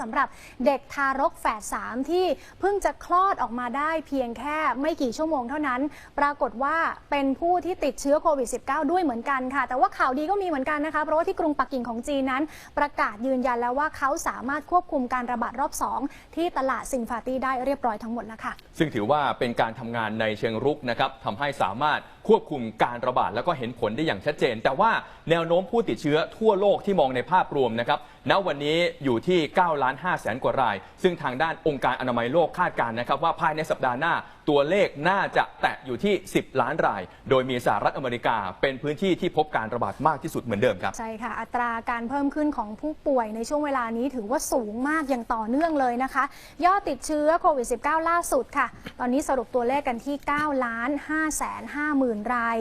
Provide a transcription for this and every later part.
สำหรับเด็กทารกแฝดสามที่เพิ่งจะคลอดออกมาได้เพียงแค่ไม่กี่ชั่วโมงเท่านั้น ปรากฏว่าเป็นผู้ที่ติดเชื้อโควิด -19 ด้วยเหมือนกันค่ะ แต่ว่าข่าวดีก็มีเหมือนกันนะคะเพราะว่าที่กรุงปักกิ่งของจีนนั้น ประกาศยืนยันแล้วว่าเขาสามารถควบคุมการระบาดรอบ 2 ที่ตลาดซินฟาตี้ได้เรียบร้อยทั้งหมดแล้วค่ะ ซึ่งถือว่าเป็นการทำงานในเชิงรุกนะครับทำให้สามารถควบคุมการระบาดแล้วก็เห็นผลได้อย่างชัดเจน แต่ว่าแนวโน้มผู้ติดเชื้อทั่วโลกที่มองในภาพรวมนะครับณวันนี้อยู่ที่9ล้าน5แสนกว่าราย ซึ่งทางด้านองค์การอนามัยโลกคาดการณ์นะครับว่าภายในสัปดาห์หน้าตัวเลขน่าจะแตะอยู่ที่ 10 ล้านราย โดยมีสหรัฐอเมริกา เป็นพื้นที่ที่พบการระบาดมากที่สุดเหมือนเดิมครับ ใช่ค่ะ อัตราการเพิ่มขึ้นของผู้ป่วยในช่วงเวลานี้ถือว่าสูงมากอย่างต่อเนื่องเลยนะคะ ยอดติดเชื้อโควิด -19 ล่าสุดค่ะ ตอนนี้สรุปตัวเลขกันที่9ล้าน5แสน5หมื่นราย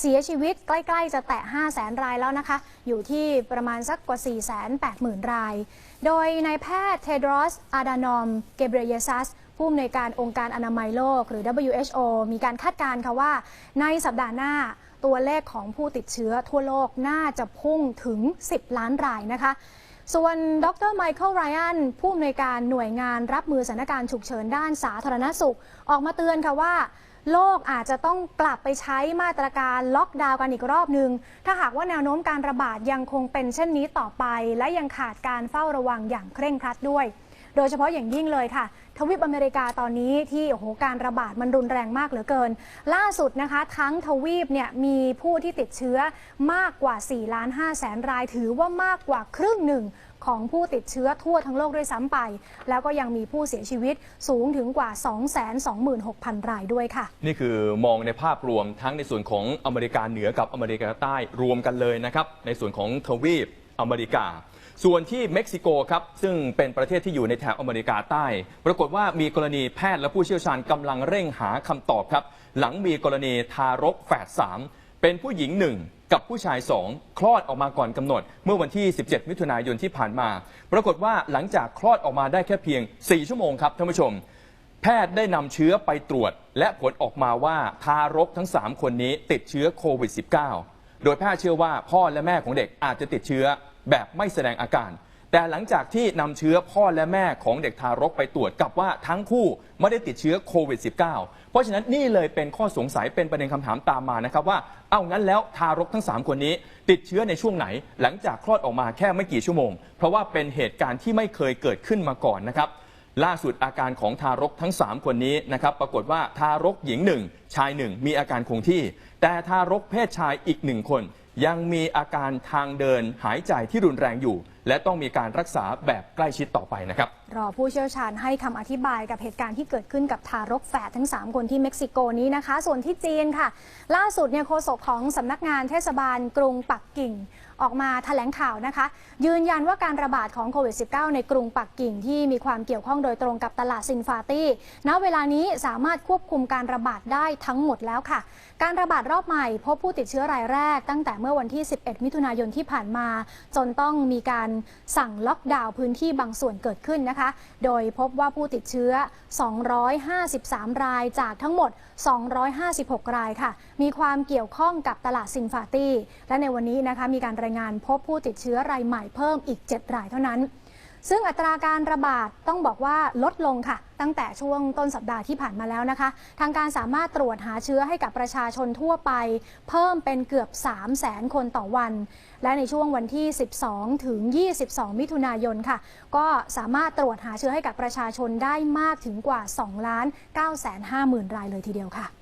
เสียชีวิตใกล้ ๆ จะแตะ5แสนรายแล้วนะคะ อยู่ที่ประมาณสักกว่า4 8 0 0 0 0 ราย โดยนายแพทย์เทดรอส อาดานอม เกเบรเยซัส ผู้อำนวยการองค์การอนามัยโลก หรือ WHO มีการคาดการณ์ค่ะว่า ในสัปดาห์หน้าตัวเลขของผู้ติดเชื้อทั่วโลกน่าจะพุ่งถึง 10 ล้านรายนะคะส่วนดรไมเคิลไรอันผู้อำนวยการหน่วยงานรับมือสถานการณ์ฉุกเฉินด้านสาธารณสุข ออกมาเตือนค่ะว่า โลกอาจจะต้องกลับไปใช้มาตรการล็อกดาวน์กันอีกรอบหนึ่งถ้าหากว่าแนวโน้มการระบาดยังคงเป็นเช่นนี้ต่อไป และยังขาดการเฝ้าระวังอย่างเคร่งครัดด้วย โดยเฉพาะอย่างยิ่งเลยค่ะ ทวีปอเมริกาตอนนี้ที่โอ้โหการระบาดมันรุนแรงมากเหลือเกิน ล่าสุดนะคะ ทั้งทวีปเนี่ยมีผู้ที่ติดเชื้อมากกว่า4ล้าน5แสนรายถือว่ามากกว่าครึ่งหนึ่งของผู้ติดเชื้อทั่วทั้งโลกด้วยซ้ำไป แล้วก็ยังมีผู้เสียชีวิตสูงถึงกว่า 226,000 รายด้วยค่ะ นี่คือมองในภาพรวมทั้งในส่วนของอเมริกาเหนือกับอเมริกาใต้รวมกันเลยนะครับ ในส่วนของทวีปอเมริกา ส่วนที่เม็กซิโกครับซึ่งเป็นประเทศที่อยู่ในแถบอเมริกาใต้ ปรากฏว่ามีกรณีแพทย์และผู้เชี่ยวชาญกำลังเร่งหาคำตอบครับ หลังมีกรณีทารกแฝดสามเป็นผู้หญิงหนึ่งกับผู้ชายสองคลอดออกมาก่อนกำหนด เมื่อวันที่ 17 มิถุนายนที่ผ่านมา ปรากฏว่าหลังจากคลอดออกมาได้แค่เพียง 4 ชั่วโมงครับท่านผู้ชม แพทย์ได้นำเชื้อไปตรวจ และผลออกมาว่าทารกทั้ง 3 คนนี้ติดเชื้อโควิด -19 โดยแพทย์เชื่อว่าพ่อและแม่ของเด็กอาจจะติดเชื้อ แบบไม่แสดงอาการ แต่หลังจากที่นำเชื้อพ่อและแม่ของเด็กทารกไปตรวจกลับว่าทั้งคู่ไม่ได้ติดเชื้อโควิด -19 เพราะฉะนั้นนี่เลยเป็นข้อสงสัยเป็นประเด็นคำถามตามมานะครับว่าเอางั้นแล้วทารกทั้ง 3 คนนี้ ติดเชื้อในช่วงไหน หลังจากคลอดออกมาแค่ไม่กี่ชั่วโมง เพราะว่าเป็นเหตุการณ์ที่ไม่เคยเกิดขึ้นมาก่อนนะครับล่าสุดอาการของทารกทั้ง 3 คนนี้นะครับปรากฏว่าทารกหญิงหนึ่ง ชายหนึ่งมีอาการคงที่ แต่ทารกเพศชายอีกหนึ่งคน ยังมีอาการทางเดินหายใจที่รุนแรงอยู่ และต้องมีการรักษาแบบใกล้ชิดต่อไปนะครับ รอผู้เชี่ยวชาญให้คำอธิบายกับเหตุการณ์ที่เกิดขึ้นกับทารกแฝดทั้ง 3 คนที่เม็กซิโกนี้นะคะ ส่วนที่จีนค่ะ ล่าสุดเนี่ยโฆษกของสำนักงานเทศบาลกรุงปักกิ่งออกมาแถลงข่าวนะคะ ยืนยันว่าการระบาดของโควิด -19 ในกรุงปักกิ่งที่มีความเกี่ยวข้องโดยตรงกับตลาดซินฟาตี้ณเวลานี้สามารถควบคุมการระบาดได้ทั้งหมดแล้วค่ะ การระบาดรอบใหม่พบผู้ติดเชื้อรายแรก ตั้งแต่เมื่อวันที่ 11 มิถุนายนที่ผ่านมา จนต้องมีการสั่งล็อกดาวน์พื้นที่บางส่วนเกิดขึ้นนะคะ โดยพบว่าผู้ติดเชื้อ 253 รายจากทั้งหมด 256 รายค่ะ มีความเกี่ยวข้องกับตลาดซินฟาตี้ และในวันนี้นะคะมีการรายงานพบผู้ติดเชื้อรายใหม่เพิ่มอีก 7 รายเท่านั้น ซึ่งอัตราการระบาดต้องบอกว่าลดลงค่ะ ตั้งแต่ช่วงต้นสัปดาห์ที่ผ่านมาแล้วนะคะ ทางการสามารถตรวจหาเชื้อให้กับประชาชนทั่วไป เพิ่มเป็นเกือบ 3 0 0แสนคนต่อวัน และในช่วงวันที่ 12 ถึง 22 มิถุนายนค่ะ ก็สามารถตรวจหาเชื้อให้กับประชาชนได้มากถึงกว่า 2 ล้าน9แสน5หมื่นรายเลยทีเดียวค่ะ